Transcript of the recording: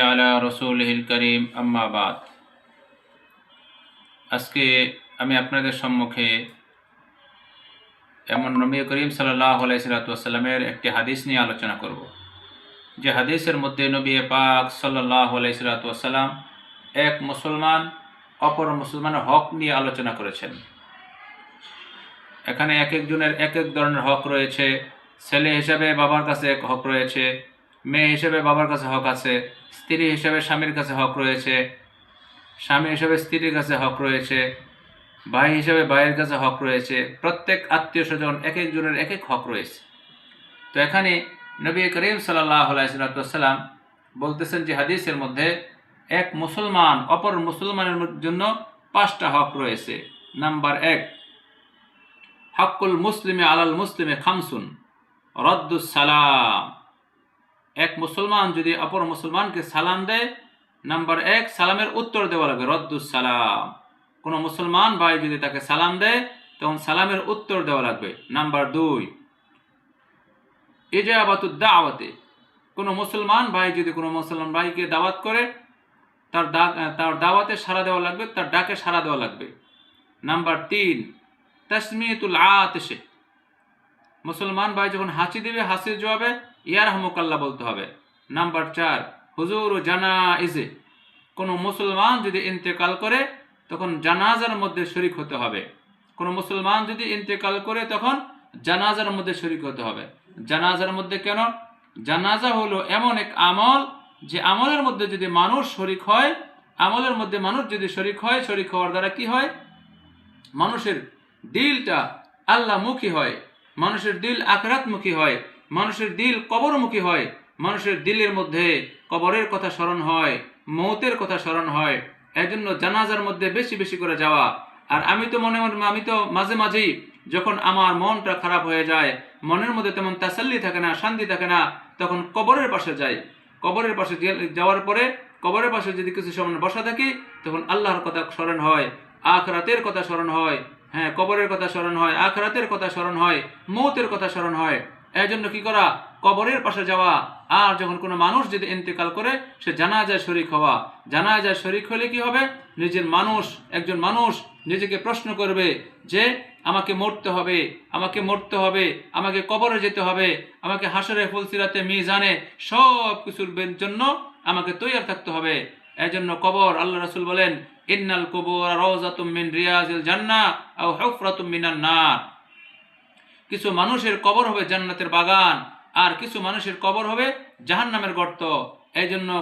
আলা রসুলহিল করিম আম্মাবাদ আজকে আমি আপনাদের সম্মুখে এমন নবী করিম সাল্লাহ আলাইসালাতামের একটি হাদিস নিয়ে আলোচনা করব। যে হাদিসের মধ্যে নবী পাক সাল্লাহ আলাইসালাতাম এক মুসলমান, অপর মুসলমানের হক নিয়ে আলোচনা করেছেন। এখানে এক একজনের এক এক ধরনের হক রয়েছে। ছেলে হিসাবে বাবার কাছে এক হক রয়েছে। মেয়ে হিসেবে বাবার কাছে হক আছে, স্ত্রী হিসেবে স্বামীর কাছে হক রয়েছে, স্বামী হিসেবে স্ত্রীর কাছে হক রয়েছে, ভাই হিসেবে ভাইয়ের কাছে হক রয়েছে, প্রত্যেক আত্মীয় স্বজন এক একজনের এক এক হক রয়েছে। তো এখানে নবী করিম সাল্লাহ বলতেছেন যে হাদিসের মধ্যে এক মুসলমান, অপর মুসলমানের জন্য পাঁচটা হক রয়েছে। নাম্বার এক হকুল মুসলিমে আলাল মুসলিমে খামসুন, রদ্দুস সালাম। এক মুসলমান যদি অপর মুসলমানকে সালাম দেয়, নাম্বার এক, সালামের উত্তর দেওয়া লাগবে, রদ্দুস সালাম। কোনো মুসলমান ভাই যদি তাকে সালাম দেয়, তখন সালামের উত্তর দেওয়া লাগবে। নাম্বার দুই ইজাবাতুদ দাওয়াতে। কোনো মুসলমান ভাই যদি কোনো মুসলমান ভাইকে দাওয়াত করে, তার তার দাওয়াতে সাড়া দেওয়া লাগবে, তার ডাকে সাড়া দেওয়া লাগবে। নাম্বার তিন তসমিয়তুল আতশে। মুসলমান ভাই যখন হাসি দিবে, হাসির জবাবে, ইয়ার হমকাল্লা বলতে হবে। নাম্বার চার, হুজুর জানা ইজে কোনো মুসলমান যদি ইন্তেকাল করে, তখন জানাজার মধ্যে শরিক হতে হবে। কোনো মুসলমান যদি ইন্তেকাল করে, তখন জানাজার মধ্যে শরিক হতে হবে। জানাজার মধ্যে কেন? জানাজা হলো এমন এক আমল যে আমলের মধ্যে যদি মানুষ শরিক হয়, আমলের মধ্যে মানুষ যদি শরিক হয়, শরিক হওয়ার দ্বারা কি হয়? মানুষের দিলটা আল্লাহমুখী হয়। মানুষের দিল আখরাতমুখী হয়, মানুষের দিল কবরমুখী হয়, মানুষের দিলের মধ্যে কবরের কথা স্মরণ হয়, মৌতের কথা স্মরণ হয়, এজন্য জানাজার মধ্যে বেশি বেশি করে যাওয়া। আর আমি তো মনে মনে আমি তো মাঝে মাঝেই যখন আমার মনটা খারাপ হয়ে যায়, মনের মধ্যে তেমন তাসাল্লি থাকে না, শান্তি থাকে না, তখন কবরের পাশে যাই। কবরের পাশে যাওয়ার পরে কবরের পাশে যদি কিছু সময় বসা থাকি, তখন আল্লাহর কথা স্মরণ হয়, আখরাতের কথা স্মরণ হয় হ্যাঁ কবরের কথা স্মরণ হয়, আখরাতের কথা স্মরণ হয়, মৌতের কথা স্মরণ হয়। এই জন্য কি করা? কবরের পাশে যাওয়া। আর যখন কোনো মানুষ যদি ইন্তেকাল করে, সে জানা যায় শরিক হওয়া। জানা যায় শরিক হলে কি হবে? নিজের মানুষ, একজন মানুষ নিজেকে প্রশ্ন করবে যে, আমাকে মরতে হবে, আমাকে মরতে হবে, আমাকে কবরে যেতে হবে, আমাকে হাসরে ফুলসিরাতে মিজানে সব কিছুর জন্য আমাকে তৈয়ার থাকতে হবে। এই জন্য কবর, আল্লাহ রাসুল বলেন ইন্নাল কবর রওজাতুম মিন রিয়াজিল জান্নাহ আও হুফরাতুম মিনান নার। কিছু মানুষের কবর হবে জান্নাতের বাগান, আর কিছু মানুষের কবর হবে জাহান্নামের গর্ত। এই জন্য